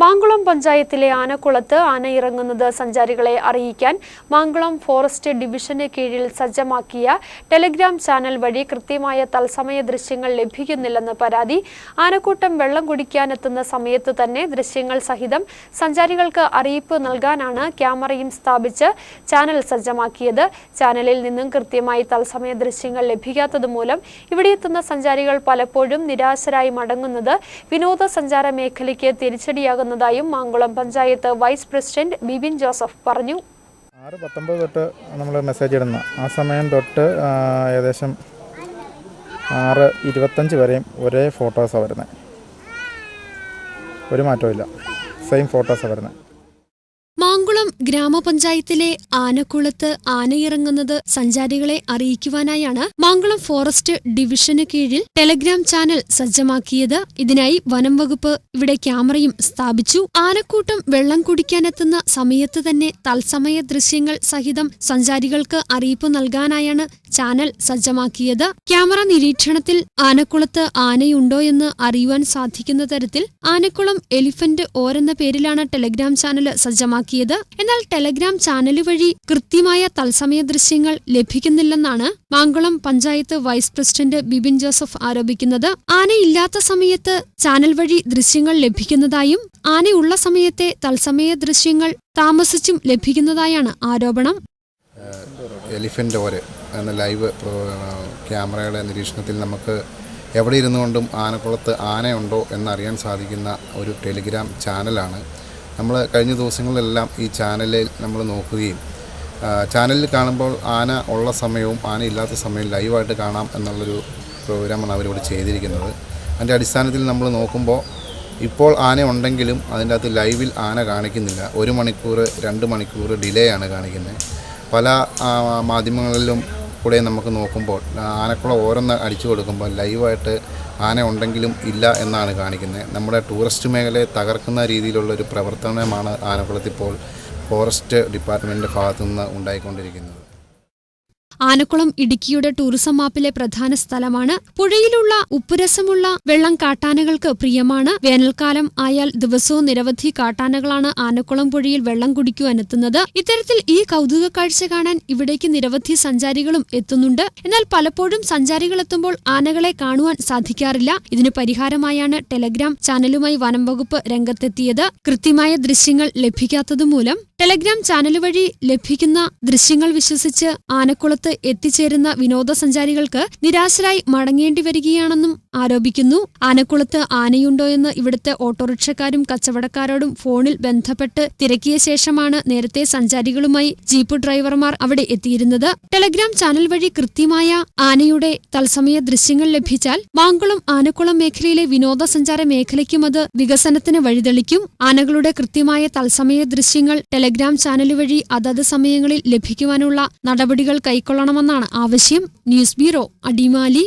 മാങ്കുളം പഞ്ചായത്തിലെ ആനക്കുളത്ത് ആന ഇറങ്ങുന്നത് സഞ്ചാരികളെ അറിയിക്കാൻ മാങ്കുളം ഫോറസ്റ്റ് ഡിവിഷന് കീഴിൽ സജ്ജമാക്കിയ ടെലിഗ്രാം ചാനൽ വഴി കൃത്യമായ തത്സമയ ദൃശ്യങ്ങൾ ലഭിക്കുന്നില്ലെന്ന് പരാതി ആനക്കൂട്ടം വെള്ളം കുടിക്കാനെത്തുന്ന സമയത്ത് തന്നെ ദൃശ്യങ്ങൾ സഹിതം സഞ്ചാരികൾക്ക് അറിയിപ്പ് നൽകാനാണ് ക്യാമറയും സ്ഥാപിച്ച് ചാനൽ സജ്ജമാക്കിയത്. ചാനലിൽ നിന്നും കൃത്യമായി തത്സമയ ദൃശ്യങ്ങൾ ലഭിക്കാത്തതുമൂലം ഇവിടെ എത്തുന്ന സഞ്ചാരികൾ പലപ്പോഴും നിരാശരായി മടങ്ങുന്നത് വിനോദസഞ്ചാര മേഖലയ്ക്ക് തിരിച്ചടിയാകുന്നതായും Mankulam panchayat vice president Bibin Joseph പറഞ്ഞു. ആറ് പത്തൊമ്പത് തൊട്ട് നമ്മൾ മെസ്സേജ് ഇടുന്ന. ആ സമയം തൊട്ട് ഏകദേശം ആറ് ഇരുപത്തഞ്ച് വരെയും ഒരേ ഫോട്ടോസാണ് വരുന്നത് ഒരു മാറ്റവും ഇല്ല. സെയിം ഫോട്ടോസാണ് വരുന്നത് ഗ്രാമപഞ്ചായത്തിലെ ആനക്കുളത്ത് ആനയിറങ്ങുന്നത് സഞ്ചാരികളെ അറിയിക്കുവാനായാണ് മാങ്കുളം ഫോറസ്റ്റ് ഡിവിഷന് കീഴിൽ ടെലഗ്രാം ചാനൽ സജ്ജമാക്കിയത്. ഇതിനായി വനം വകുപ്പ് ഇവിടെ ക്യാമറയും സ്ഥാപിച്ചു. ആനക്കൂട്ടം വെള്ളം കുടിക്കാനെത്തുന്ന സമയത്ത് തന്നെ തത്സമയ ദൃശ്യങ്ങൾ സഹിതം സഞ്ചാരികൾക്ക് അറിയിപ്പ് നൽകാനായാണ് ചാനൽ സജ്ജമാക്കിയത്. ക്യാമറ നിരീക്ഷണത്തിൽ ആനക്കുളത്ത് ആനയുണ്ടോ എന്ന് അറിയുവാൻ സാധിക്കുന്ന തരത്തിൽ ആനക്കുളം എലിഫന്റ് ഓരെന്ന പേരിലാണ് ടെലഗ്രാം ചാനൽ സജ്ജമാക്കിയത്. ടെലഗ്രാം ചാനൽ വഴി കൃത്യമായ തത്സമയ ദൃശ്യങ്ങൾ ലഭിക്കുന്നില്ലെന്നാണ് Mankulam panchayat vice president Bibin Joseph ആരോപിക്കുന്നത്. ആനയില്ലാത്ത സമയത്ത് ചാനൽ വഴി ദൃശ്യങ്ങൾ ലഭിക്കുന്നതായും ആനയുള്ള സമയത്തെ തത്സമയ ദൃശ്യങ്ങൾ താമസിച്ചും ലഭിക്കുന്നതായാണ് ആരോപണം. എലിഫന്റ് ഓര് എന്ന ലൈവ് ക്യാമറയുടെ നിരീക്ഷണത്തിൽ നമുക്ക് എവിടെ ഇരുന്നുകൊണ്ടും ആനക്കുളത്ത് ആനയുണ്ടോ എന്നറിയാൻ സാധിക്കുന്ന ഒരു ടെലിഗ്രാം ചാനലാണ് നമ്മൾ കഴിഞ്ഞ ദിവസങ്ങളിലെല്ലാം ഈ ചാനലിൽ നമ്മൾ നോക്കുകയും ചാനലിൽ കാണുമ്പോൾ ആന ഉള്ള സമയവും ആന ഇല്ലാത്ത സമയവും ലൈവായിട്ട് കാണാം എന്നുള്ളൊരു പ്രോഗ്രാമാണ് അവരിവിടെ ചെയ്തിരിക്കുന്നത്. അതിന്റെ അടിസ്ഥാനത്തിൽ നമ്മൾ നോക്കുമ്പോൾ ഇപ്പോൾ ആന ഉണ്ടെങ്കിലും അതിന്റെ അകത്ത് ലൈവിൽ ആന കാണിക്കുന്നില്ല. ഒരു മണിക്കൂർ രണ്ട് മണിക്കൂർ ഡിലേ ആണ് കാണിക്കുന്നത്. പല മാധ്യമങ്ങളിലും കൂടെ നമുക്ക് നോക്കുമ്പോൾ ആനക്കുള്ള ആനക്കുളം ഓരോന്ന് അടിച്ചു കൊടുക്കുമ്പോൾ ലൈവായിട്ട് ആന ഉണ്ടെങ്കിലും ഇല്ല എന്നാണ് കാണിക്കുന്നത്. നമ്മുടെ ടൂറിസ്റ്റ് മേഖലയെ തകർക്കുന്ന രീതിയിലുള്ള ഒരു പ്രവർത്തനമാണ് ആനക്കുളത്തിപ്പോൾ ഫോറസ്റ്റ് ഡിപ്പാർട്ട്മെന്റിന്റെ ഭാഗത്തു നിന്ന് ഉണ്ടായിക്കൊണ്ടിരിക്കുന്നത്. ആനക്കുളം ഇടുക്കിയുടെ ടൂറിസം മാപ്പിലെ പ്രധാന സ്ഥലമാണ്. പുഴയിലുള്ള ഉപ്പുരസമുള്ള വെള്ളം കാട്ടാനകൾക്ക് പ്രിയമാണ്. വേനൽക്കാലം ആയാൽ ദിവസവും നിരവധി കാട്ടാനകളാണ് ആനക്കുളം പുഴയിൽ വെള്ളം കുടിക്കുവാനെത്തുന്നത് ഇത്തരത്തിൽ ഈ കൗതുക കാഴ്ച കാണാൻ ഇവിടേക്ക് നിരവധി സഞ്ചാരികളും എത്തുന്നുണ്ട്. എന്നാൽ പലപ്പോഴും സഞ്ചാരികൾ എത്തുമ്പോൾ ആനകളെ കാണുവാൻ സാധിക്കാറില്ല. ഇതിന് പരിഹാരമായാണ് ടെലഗ്രാം ചാനലുമായി വനം വകുപ്പ് രംഗത്തെത്തിയത്. കൃത്യമായ ദൃശ്യങ്ങൾ ലഭിക്കാത്തതുമൂലം ടെലഗ്രാം ചാനൽ വഴി ലഭിക്കുന്ന ദൃശ്യങ്ങൾ വിശ്വസിച്ച് ആനക്കുളത്ത് എത്തിച്ചേരുന്ന വിനോദസഞ്ചാരികൾക്ക് നിരാശരായി മടങ്ങേണ്ടി വരികയാണെന്നും ആരോപിക്കുന്നു. ആനക്കുളത്ത് ആനയുണ്ടോ എന്ന് ഇവിടുത്തെ ഓട്ടോറിക്ഷക്കാരും കച്ചവടക്കാരോടും ഫോണിൽ ബന്ധപ്പെട്ട് തിരക്കിയ ശേഷമാണ് നേരത്തെ സഞ്ചാരികളുമായി ജീപ്പ് ഡ്രൈവർമാർ അവിടെ എത്തിയിരുന്നത്. ടെലഗ്രാം ചാനൽ വഴി കൃത്യമായ ആനയുടെ തത്സമയ ദൃശ്യങ്ങൾ ലഭിച്ചാൽ മാങ്കുളം ആനക്കുളം മേഖലയിലെ വിനോദസഞ്ചാര മേഖലയ്ക്കും അത് വികസനത്തിന് വഴിതെളിക്കും. ആനകളുടെ കൃത്യമായ തത്സമയ ദൃശ്യങ്ങൾ ടെലഗ്രാം ചാനൽ വഴി അതത് സമയങ്ങളിൽ ലഭിക്കുവാനുള്ള നടപടികൾ കൈക്കൊള്ളണമെന്നാണ് ആവശ്യം. News bureau Adimali.